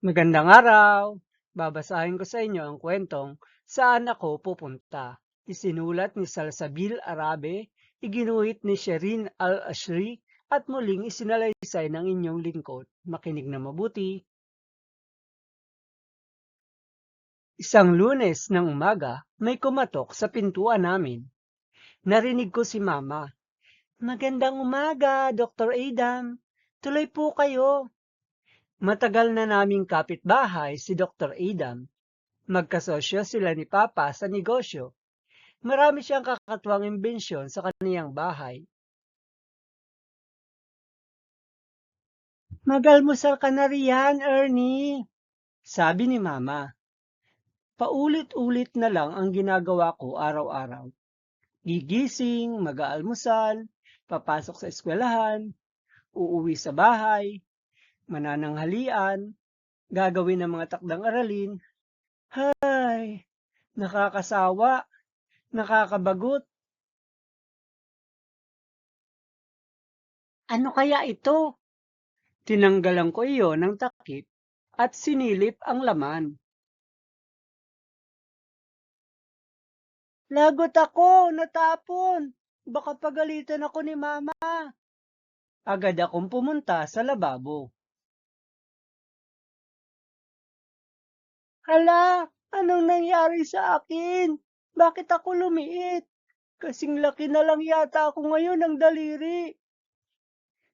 Magandang araw! Babasahin ko sa inyo ang kwentong Saan Ako Pupunta. Isinulat ni Salsabil Arabe, iginuhit ni Sherin Al-Ashri, at muling isinalaysay ng inyong lingkod. Makinig na mabuti. Isang lunes ng umaga, may kumatok sa pintuan namin. Narinig ko si Mama. Magandang umaga, Dr. Adam. Tuloy po kayo. Matagal na naming kapitbahay si Dr. Adam. Magkasosyo sila ni Papa sa negosyo. Marami siyang kakatuwang imbensyon sa kaniyang bahay. Magalmusal ka na riyan, Ernie. Sabi ni Mama. Paulit-ulit na lang ang ginagawa ko araw-araw. Gigising, mag-aalmusal, papasok sa eskwelahan, uuwi sa bahay, manananghalian, gagawin ng mga takdang aralin. Hay, nakakasawa, nakakabagot. Ano kaya ito? Tinanggalan ko iyon ng takip at sinilip ang laman. Lagot ako, natapon. Baka pagalitan ako ni Mama. Agad akong pumunta sa lababo. Hala, anong nangyari sa akin? Bakit ako lumiit? Kasing laki na lang yata ako ngayon ng daliri.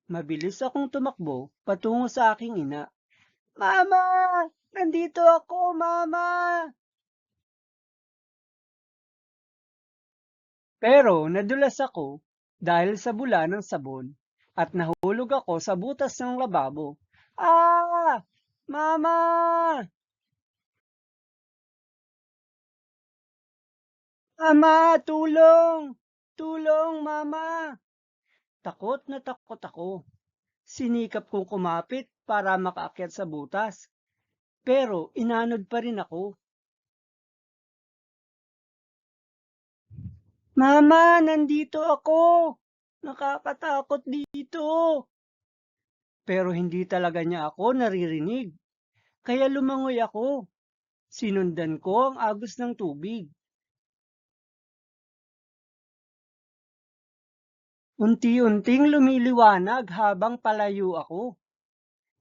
Mabilis akong tumakbo patungo sa aking ina. Mama! Nandito ako, Mama! Pero nadulas ako dahil sa bula ng sabon at nahulog ako sa butas ng lababo. Ah! Mama! Ama, tulong! Tulong, Mama! Takot na takot ako. Sinikap kong kumapit para makaakyat sa butas. Pero inanod pa rin ako. Mama, nandito ako. Nakakatakot dito. Pero hindi talaga niya ako naririnig. Kaya lumangoy ako. Sinundan ko ang agos ng tubig. Unti-unting lumiliwanag habang palayo ako.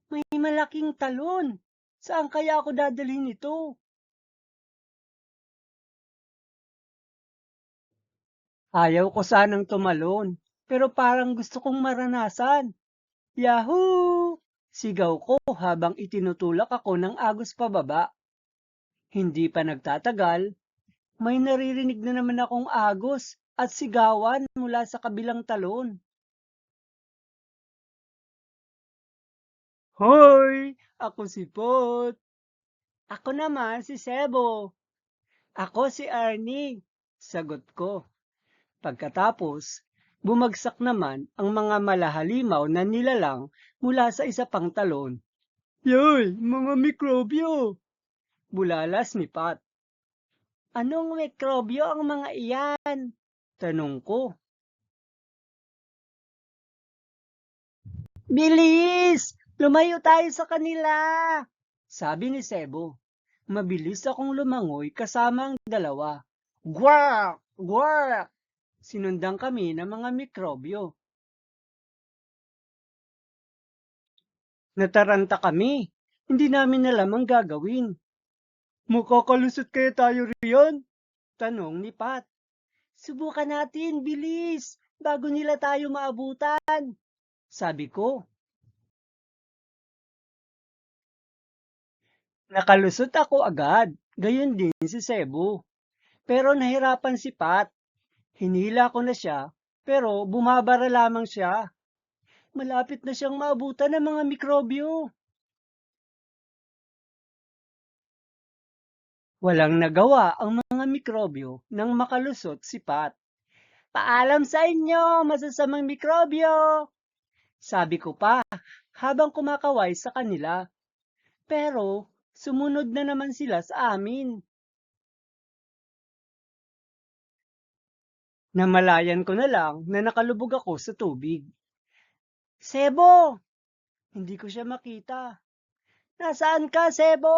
May malaking talon. Saan kaya ako dadalhin ito? Ayaw ko sanang tumalon, pero parang gusto kong maranasan. Yahoo! Sigaw ko habang itinutulak ako ng agos pababa. Hindi pa nagtatagal, may naririnig na naman akong agos at sigawan mula sa kabilang talon. Hoy! Ako si Pot. Ako naman si Sebo. Ako si Arnie. Sagot ko. Pagkatapos, bumagsak naman ang mga malahalimaw na nilalang mula sa isa pang talon. Yoy, mga mikrobyo! Bulalas ni Pat. Anong mikrobyo ang mga iyan? Tanong ko. Bilis! Lumayo tayo sa kanila! Sabi ni Sebo. Mabilis akong lumangoy kasama ang dalawa. Gwak! Gwak! Sinundan kami ng mga mikrobyo. Nataranta kami. Hindi namin alam ang gagawin. Makakalusot kaya tayo riyan? Tanong ni Pat. Subukan natin, bilis, bago nila tayo maabutan. Sabi ko. Nakalusot ako agad, gayon din si Cebu. Pero nahirapan si Pat. Hinila ko na siya, pero bumabara lamang siya. Malapit na siyang maabutan ng mga mikrobyo. Walang nagawa ang mga mikrobyo nang makalusot si Pat. Paalam sa inyo, masasamang mikrobyo! Sabi ko pa, habang kumakaway sa kanila. Pero, sumunod na naman sila sa amin. Namalayan ko na lang na nakalubog ako sa tubig. Sebo! Hindi ko siya makita. Nasaan ka, Sebo?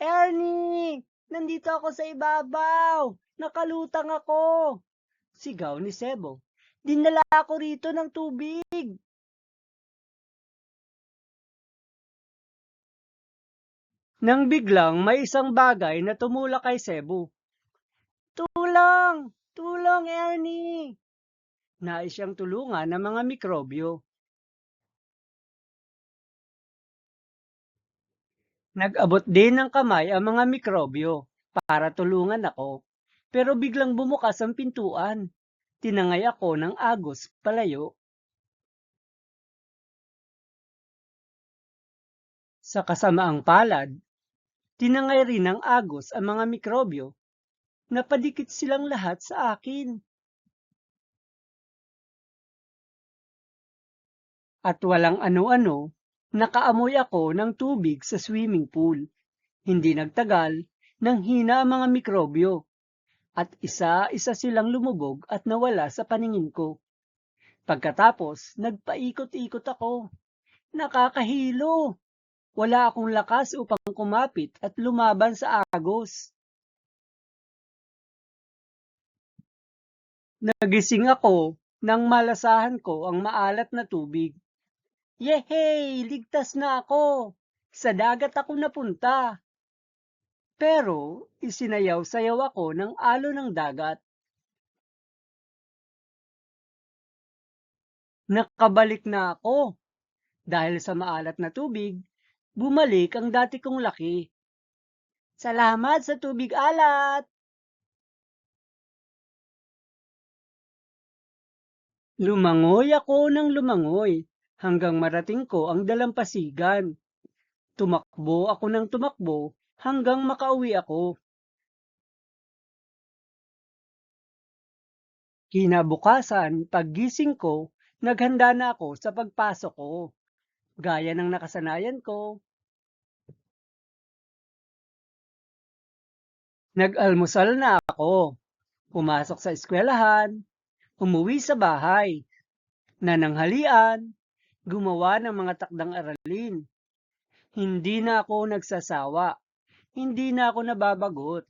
Ernie! Nandito ako sa ibabaw! Nakalutang ako! Sigaw ni Sebo. Dinala ako rito ng tubig. Nang biglang may isang bagay na tumulak kay Sebo. Tulong! Tulong, Ernie! Nais siyang tulungan ng mga mikrobyo. Nag-abot din ng kamay ang mga mikrobyo para tulungan ako. Pero biglang bumukas ang pintuan. Tinangay ako ng agos palayo. Sa kasamaang palad, tinangay rin ng agos ang mga mikrobyo. Napadikit silang lahat sa akin. At walang ano-ano, nakaamoy ako ng tubig sa swimming pool. Hindi nagtagal, nang hina ang mga mikrobyo. At isa-isa silang lumubog at nawala sa paningin ko. Pagkatapos, nagpaikot-ikot ako. Nakakahilo! Wala akong lakas upang kumapit at lumaban sa agos. Nagising ako nang malasahan ko ang maalat na tubig. Yehey! Ligtas na ako! Sa dagat ako napunta. Pero isinayaw-sayaw ako ng alo ng dagat. Nakabalik na ako. Dahil sa maalat na tubig, bumalik ang dati kong laki. Salamat sa tubig alat! Lumangoy ako ng lumangoy hanggang marating ko ang dalampasigan. Tumakbo ako ng tumakbo hanggang makauwi ako. Kinabukasan, paggising ko, naghanda na ako sa pagpasok ko. Gaya ng nakasanayan ko. Nag-almusal na ako. Pumasok sa eskwelahan. Umuwi sa bahay. Nananghalian. Gumawa ng mga takdang aralin. Hindi na ako nagsasawa. Hindi na ako nababagot.